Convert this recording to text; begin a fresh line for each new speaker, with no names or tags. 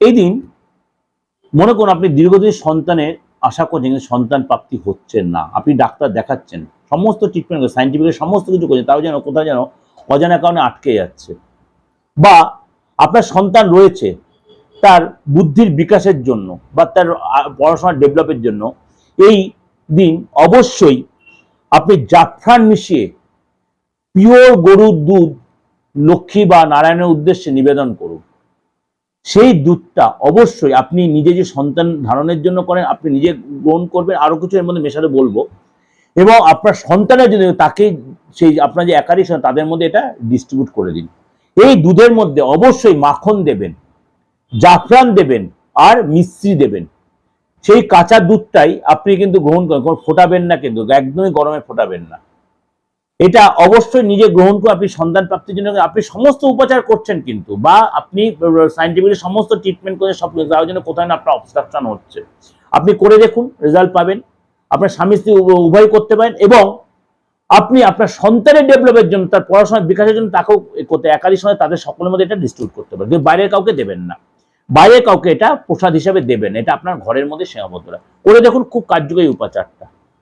এই দিন মনে করুন আপনি দীর্ঘদিন সন্তানের আশা করছেন সন্তান প্রাপ্তি হচ্ছে না। আপনি ডাক্তার দেখাচ্ছেন, সমস্ত ট্রিটমেন্ট সাইন্টিফিক সমস্ত কিছু করছেন, তাও যেন কোথাও যেন অজানা কারণে আটকে যাচ্ছে। বা আপনার সন্তান রয়েছে তার বুদ্ধির বিকাশের জন্য বা তার পড়াশোনার ডেভেলপের জন্য, এই দিন অবশ্যই আপনি জাফরান মিশিয়ে পিওর গরুর দুধ লক্ষ্মী বা নারায়ণের উদ্দেশ্যে নিবেদন করুন। সেই দুধটা অবশ্যই আপনি নিজে যে সন্তান ধারণের জন্য করেন, আপনি নিজে গ্রহণ করবেন, আরও কিছু এর মধ্যে মেশাতে বলব। এবং আপনার সন্তানের জন্য তাকে সেই আপনার যে একারই তাদের মধ্যে এটা ডিস্ট্রিবিউট করে দিন। এই দুধের মধ্যে অবশ্যই মাখন দেবেন, জাফরান দেবেন, আর মিশ্রি দেবেন। সেই কাঁচা দুধটাই আপনি কিন্তু গ্রহণ করেন ফোটাবেন না কিন্তু, একদমই গরমে ফোটাবেন না। এটা অবশ্যই নিজে গ্রহণ করে আপনি সন্তান প্রাপ্তির জন্য আপনি সমস্ত উপচার করছেন কিন্তু বা আপনি সাইন্টিফিক সমস্ত ট্রিটমেন্ট করে সব তার জন্য কোথায় না আপনার অবস্ট্রাকশন হচ্ছে। আপনি করে দেখুন রেজাল্ট পাবেন, আপনার স্বামী স্ত্রী উভয় করতে পারেন এবং আপনি আপনার সন্তানের ডেভেলপের জন্য, তার পড়াশোনার বিকাশের জন্য তাকেও করতে, একাধিক সময় তাদের সকলের মধ্যে এটা ডিস্ট্রিবিউট করতে পারেন। কিন্তু বাইরের কাউকে দেবেন না। বাইরের কাউকে এটা প্রসাদ হিসাবে দেবেন, এটা আপনার ঘরের মধ্যে সীমাবদ্ধ করে দেখুন খুব কার্যকরী উপাচারটা।